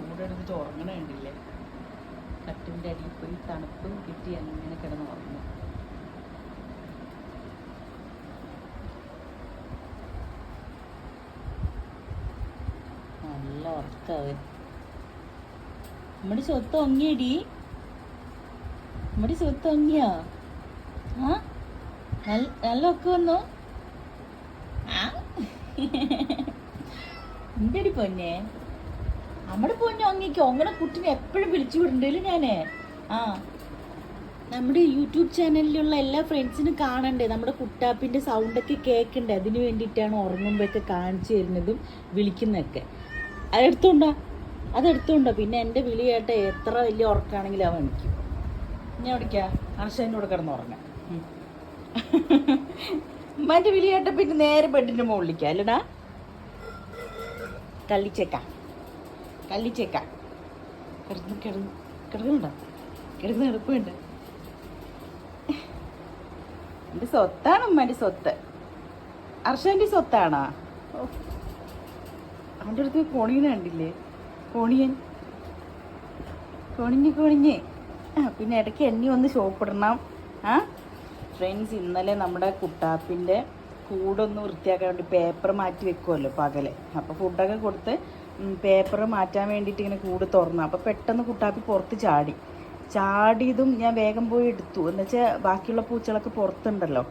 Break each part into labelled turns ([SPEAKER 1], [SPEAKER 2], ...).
[SPEAKER 1] ചൂടെടുത്തിട്ട് ഉറങ്ങണ കണ്ടില്ലേ? കട്ടിന്റെ അടിയിൽ പോയി തണുപ്പും കിട്ടി അങ്ങനെ കിടന്ന് ഉറങ്ങും നല്ല ഉറക്കവൻ നമ്മുടെ സ്വത്ത് ഒങ്ങിയടി നമ്മുടെ സ്വത്ത് ഒങ്ങിയോ ആ? നല്ല ഒക്കെ വന്നു? ആ? എന്തൊരു പൊന്നെ? നമ്മുടെ പൊന്നു ഒങ്ങിക്കോ അങ്ങനെ കുട്ടിനെ എപ്പോഴും വിളിച്ചു വിടണ്ടല്ലോ ഞാൻ. ആ. നമ്മുടെ യൂട്യൂബ് ചാനലിലുള്ള എല്ലാ ഫ്രണ്ട്സിനും കാണണ്ടേ? നമ്മുടെ കുട്ടാപ്പിന്റെ സൗണ്ടൊക്കെ കേൾക്കണ്ടേ അതിന് വേണ്ടിയിട്ടാണ് ഉറങ്ങുമ്പോഴൊക്കെ കാണിച്ചു തരുന്നതും വിളിക്കുന്നതൊക്കെ. അതെടുത്തോണ്ടോ അതെടുത്തോണ്ടോ പിന്നെ എന്റെ വിളി കേട്ട എത്ര വലിയ ഉറക്കാണെങ്കിലും അവൻ എണിക്കും. ഞാൻ വിളിക്കാം. അർഷനോട് കൂടെ കിടന്ന് ഉറങ്ങാം മറ്റേ വിളി കേട്ട പിന്നെ നേരെ ബെഡിന്റെ മുകളിലേക്കാം അല്ലടാ. കള്ളിച്ചേക്ക കള്ളിച്ചേക്ക കിടന്ന് കിടന്ന് കിടക്കുന്നുണ്ടോ? കിടന്ന് കിടപ്പുണ്ട്. എന്റെ സ്വത്താണ് ഉമ്മാന്റെ സ്വത്ത്. അർഷന്റെ സ്വത്താണോ? ഓ. അവന്റെ അടുത്ത് കോണിന്ന് കണ്ടില്ലേ? കോണിയൻ. കോണിഞ്ഞ് കോണിഞ്ഞ്. ആ പിന്നെ ഇടയ്ക്ക് എന്നെ ഒന്ന് ഷോപ്പിടണം ആ? ഫ്രണ്ട്സ് ഇന്നലെ നമ്മുടെ കുട്ടാപ്പിന്റെ കൂടൊന്ന് വൃത്തിയാക്കാൻ വേണ്ടി പേപ്പർ മാറ്റി വെക്കുമല്ലോ പകൽ. അപ്പോൾ ഫുഡൊക്കെ കൊടുത്ത് പേപ്പർ മാറ്റാൻ വേണ്ടിയിട്ട് ഇങ്ങനെ കൂട് തുറന്നു. അപ്പോൾ പെട്ടെന്ന് കുട്ടാപ്പി പുറത്ത് ചാടി. ചാടിയതും ഞാൻ വേഗം പോയി എടുത്തു. എന്ന് വെച്ചാൽ ബാക്കിയുള്ള പൂച്ചകളൊക്കെ പുറത്തുണ്ടല്ലോ.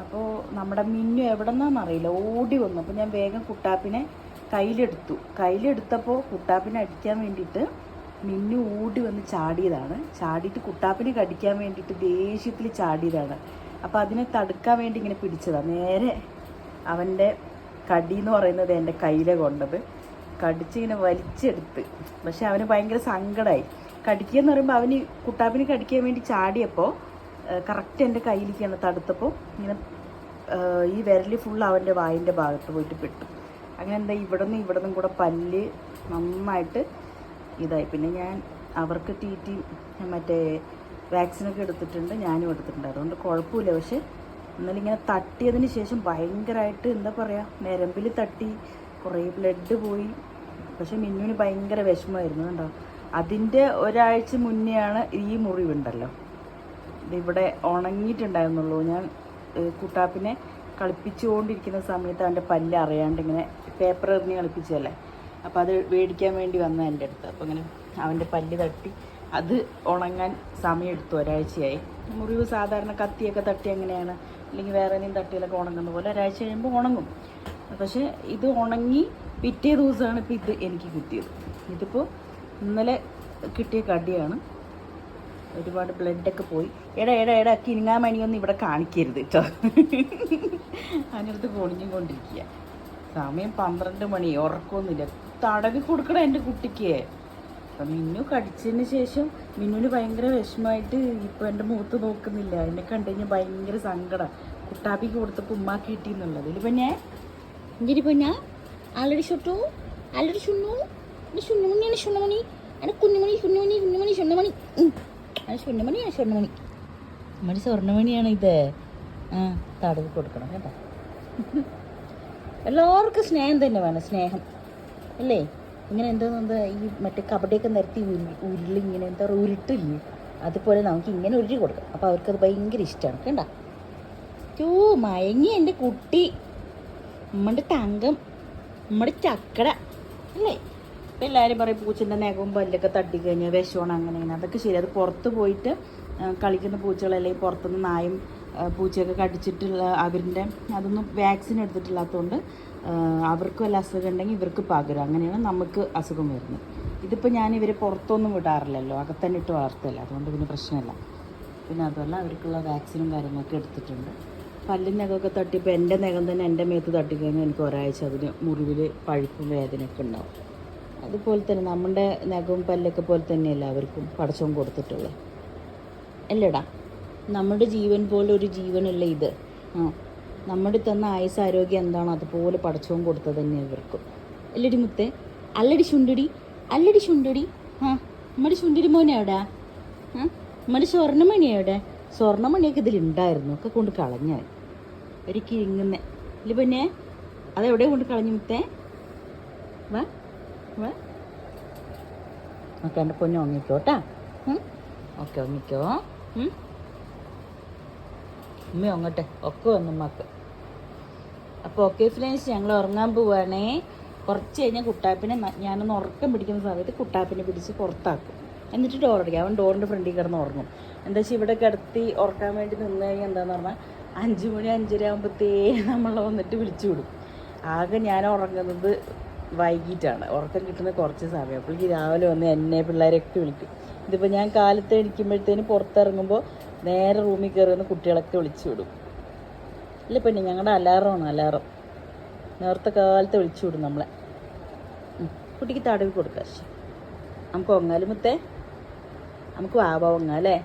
[SPEAKER 1] അപ്പോൾ നമ്മുടെ മിന്നു എവിടെ നിന്നാണെന്നറിയില്ല ഓടി വന്നു. അപ്പോൾ ഞാൻ വേഗം കുട്ടാപ്പിനെ കയ്യിലെടുത്തു. കയ്യിലെടുത്തപ്പോൾ കുട്ടാപ്പിനെ അടിക്കാൻ വേണ്ടിയിട്ട് മിന്നു ഓടി വന്ന് ചാടിയതാണ്. ചാടിയിട്ട് കുട്ടാപ്പിനെ കടിക്കാൻ വേണ്ടിയിട്ട് ദേഷ്യത്തിൽ ചാടിയതാണ്. അപ്പോൾ അതിനെ തടുക്കാൻ വേണ്ടി ഇങ്ങനെ പിടിച്ചതാണ് നേരെ അവന്റെ കടി എന്ന് പറയുന്നത് എന്റെ കയ്യിലെ കൊണ്ടത്. കടിച്ചിങ്ങനെ വലിച്ചെടുത്ത്. പക്ഷെ അവന് ഭയങ്കര സങ്കടമായി കടിക്കുക എന്ന് പറയുമ്പോൾ അവന് കുട്ടാപ്പിന് കടിക്കാൻ വേണ്ടി ചാടിയപ്പോൾ കറക്റ്റ് എന്റെ കയ്യിലേക്കാണ് തടുത്തപ്പോൾ ഇങ്ങനെ ഈ വിരൽ ഫുൾ അവന്റെ വായിന്റെ ഭാഗത്ത് പോയിട്ട് പെട്ടു. അങ്ങനെ എന്താ ഇവിടെ നിന്ന് ഇവിടെ നിന്നും കൂടെ പല്ല് നന്നായിട്ട് ഇതായി. പിന്നെ ഞാൻ അവർക്ക് ടി ടി മറ്റേ വാക്സിനൊക്കെ എടുത്തിട്ടുണ്ട് ഞാനും എടുത്തിട്ടുണ്ട്. അതുകൊണ്ട് കുഴപ്പമില്ല. പക്ഷെ ഇന്നലെ ഇങ്ങനെ തട്ടിയതിന് ശേഷം ഭയങ്കരമായിട്ട് എന്താ പറയുക നിരമ്പിൽ തട്ടി കുറേ ബ്ലഡ് പോയി. പക്ഷെ മിന്നുവിന് ഭയങ്കര വിഷമമായിരുന്നു കണ്ടോ? അതിന്റെ ഒരാഴ്ച മുന്നെയാണ് ഈ മുറിവുണ്ടല്ലോ ഇതിവിടെ ഉണങ്ങിയിട്ടുണ്ടായിരുന്നുള്ളൂ. ഞാൻ കുട്ടാപ്പിനെ കളിപ്പിച്ചുകൊണ്ടിരിക്കുന്ന സമയത്ത് അവന്റെ പല്ല് അറിയാണ്ട് ഇങ്ങനെ പേപ്പർ എറിഞ്ഞ് കളിപ്പിച്ചതല്ലേ? അപ്പോൾ അത് മേടിക്കാൻ വേണ്ടി വന്ന എന്റെ അടുത്ത്. അപ്പോൾ ഇങ്ങനെ അവന്റെ പല്ല് തട്ടി അത് ഉണങ്ങാൻ സമയമെടുത്തു ഒരാഴ്ചയായി. മുറിവ് സാധാരണ കത്തിയൊക്കെ തട്ടി അങ്ങനെയാണ്. അല്ലെങ്കിൽ വേറെ എന്തെങ്കിലും തട്ടിയിലൊക്കെ ഉണങ്ങുന്ന പോലെ ഒരാഴ്ച കഴിയുമ്പോൾ ഉണങ്ങും. പക്ഷേ ഇത് ഉണങ്ങി പിറ്റേ ദിവസമാണ് ഇപ്പോൾ ഇത് എനിക്ക് കിട്ടിയത്. ഇതിപ്പോൾ ഇന്നലെ കിട്ടിയ കടിയാണ്. ഒരുപാട് ബ്ലഡൊക്കെ പോയി. എടാ എടാ എടാ കിനിങ്ങാമണിയൊന്നും ഇവിടെ കാണിക്കരുത് കേട്ടോ അതിനടുത്ത് പൊളിഞ്ഞും കൊണ്ടിരിക്കുക സമയം പന്ത്രണ്ട് മണി ഉറക്കമൊന്നുമില്ല തടവി കൊടുക്കണം എന്റെ കുട്ടിക്ക്. അപ്പം മിന്നു കടിച്ചതിന് ശേഷം മിന്നുവിന് ഭയങ്കര വിഷമമായിട്ട് ഇപ്പം എന്റെ മുഖത്ത് നോക്കുന്നില്ല. എന്നെ കണ്ടു കഴിഞ്ഞാൽ ഭയങ്കര സങ്കടം. കുട്ടാപ്പിക്ക് കൊടുത്തപ്പോൾ ഉമ്മാക്ക് കിട്ടിയെന്നുള്ളത്. ഇതിൽ പിന്നെ ഇങ്ങനെ പിന്നെ ആൾറെഡി ഷൊട്ടു ആൾറെഡി ഷുണ്ണു ഇത് ഷുണ്ണുമണിയാണ് ഷുണ്ണമണി അത് കുഞ്ഞുമണി കുഞ്ഞുമണി കുഞ്ഞുമണി ഷുണ്ണമണി. അത് ഷുണ്ണമണിയാണ് ഷുണ്ണമണി നമ്മുടെ സ്വർണമണിയാണ് ഇത് ആ തടവ് കൊടുക്കണം കേട്ടോ. എല്ലാവർക്കും സ്നേഹം തന്നെ വേണം സ്നേഹം. അല്ലേ? ഇങ്ങനെ എന്താ ഈ മറ്റേ കബഡിയൊക്കെ നിരത്തി ഉരുളി ഇങ്ങനെ എന്താ പറയുക ഉരുട്ടില്ലേ? അതുപോലെ നമുക്ക് ഇങ്ങനെ ഉരുട്ടി കൊടുക്കാം അപ്പോൾ അവർക്കത് ഭയങ്കര ഇഷ്ടമാണ് കേട്ടോ ചൂ മയങ്ങി എന്റെ കുട്ടി. നമ്മുടെ തങ്കം നമ്മുടെ ചക്കട അല്ലേ? ഇപ്പം എല്ലാവരും പറയും പൂച്ചന്റെ നഖവും പല്ലൊക്കെ തട്ടിക്കഴിഞ്ഞാൽ വിഷമാണ് അങ്ങനെ ഇങ്ങനെ അതൊക്കെ ശരി. അത് പുറത്ത് പോയിട്ട് കളിക്കുന്ന പൂച്ചകളല്ലേ പുറത്തുനിന്ന് നായും പൂച്ചയൊക്കെ കടിച്ചിട്ടുള്ള അവരിന്റെ അതൊന്നും വാക്സിൻ എടുത്തിട്ടില്ലാത്തതുകൊണ്ട് അവർക്കും വല്ല അസുഖം ഉണ്ടെങ്കിൽ ഇവർക്ക് പകരും. അങ്ങനെയാണ് നമുക്ക് അസുഖം വരുന്നത്. ഇതിപ്പോൾ ഞാൻ ഇവരെ പുറത്തൊന്നും വിടാറില്ലല്ലോ. അകത്തന്നെ ഇട്ട് വളർത്തല്ല. അതുകൊണ്ട് പിന്നെ പ്രശ്നമില്ല. പിന്നെ അതുമല്ല അവർക്കുള്ള വാക്സിനും കാര്യങ്ങളൊക്കെ എടുത്തിട്ടുണ്ട്. പല്ലിൻ നഖമൊക്കെ തട്ടിയപ്പോൾ എന്റെ നഖം തന്നെ എന്റെ മേത്ത് തട്ടിക്കഴിഞ്ഞാൽ എനിക്ക് ഒരാഴ്ച അതിന് മുറിവിൽ പഴുപ്പും വേദനയൊക്കെ ഉണ്ടാവും. അതുപോലെ തന്നെ നമ്മുടെ നഖവും പല്ലൊക്കെ പോലെ തന്നെയല്ല അവർക്കും പടച്ചവും കൊടുത്തിട്ടുള്ളത്. അല്ലേടാ നമ്മുടെ ജീവൻ പോലെ ഒരു ജീവനല്ല ഇത്. ആ നമ്മുടെ തന്ന ആയുസ് ആരോഗ്യം എന്താണോ അതുപോലെ പടച്ചവും കൊടുത്തത് തന്നെ ഇവർക്കും. അല്ലടി മുത്തേ അല്ലടി ചുണ്ടടി അല്ലടി ചുണ്ടടി. ആ നമ്മുടെ ചുണ്ടടി മോനെ എവിടെ? ആ നമ്മുടെ സ്വർണമണി എവിടെ? സ്വർണമണിയൊക്കെ ഇതിലുണ്ടായിരുന്നു ഒക്കെ കൊണ്ട് കളഞ്ഞാൽ ഒരു കിങ്ങുന്ന ഇല്ല പിന്നെ അതെവിടെ കൊണ്ട് കളഞ്ഞു മുത്തേ? വാ എന്റെ പൊന്നു ഉറങ്ങിക്കോ കേട്ടാ. ഓക്കെ ഉറങ്ങിക്കോ. ഉം. ഉമ്മ ഉങ്ങട്ടെ ഒക്കെ വന്നു ഉമ്മക്ക്. അപ്പോൾ ഓക്കെ ഫ്രണ്ട്സ് ഞങ്ങൾ ഉറങ്ങാൻ പോവുകയാണേ കുറച്ച് കഴിഞ്ഞാൽ കുട്ടാപ്പിനെ ഞാനൊന്ന് ഉറക്കം പിടിക്കുന്ന സമയത്ത് കുട്ടാപ്പിനെ പിടിച്ച് പുറത്താക്കും. എന്നിട്ട് ഡോർ അവൻ ഡോറിന്റെ ഫ്രണ്ടിൽ കിടന്ന് ഉറങ്ങും. എന്താ വെച്ചാൽ ഇവിടെ കിടത്തി ഉറക്കാൻ വേണ്ടി നിന്ന് കഴിഞ്ഞാൽ എന്താണെന്ന് പറഞ്ഞാൽ അഞ്ച് മണി അഞ്ചര ആകുമ്പോഴത്തേ നമ്മളെ വന്നിട്ട് വിളിച്ചു വിടും. ആകെ ഞാൻ ഉറങ്ങുന്നത് വൈകിട്ടാണ്. ഉറക്കം കിട്ടുന്ന കുറച്ച് സമയം. അപ്പോഴേക്ക് രാവിലെ വന്ന് എന്നെ പിള്ളേരെയൊക്കെ വിളിക്കും. ഇതിപ്പോൾ ഞാൻ കാലത്ത് എണിക്കുമ്പോഴത്തേന് പുറത്തിറങ്ങുമ്പോൾ നേരെ റൂമിൽ കയറി വന്ന് കുട്ടികളൊക്കെ വിളിച്ചു വിടും. ഇല്ല പെണ്ണി ഞങ്ങളുടെ അലാറമാണ് അലാറം. നേരത്തെ കാലത്ത് വിളിച്ചു വിടും നമ്മളെ. കുട്ടിക്ക് തടവി കൊടുക്കാം. നമുക്ക് ഒങ്ങാലും മുത്തേ? നമുക്ക് വാവ ഒങ്ങാം അല്ലേ?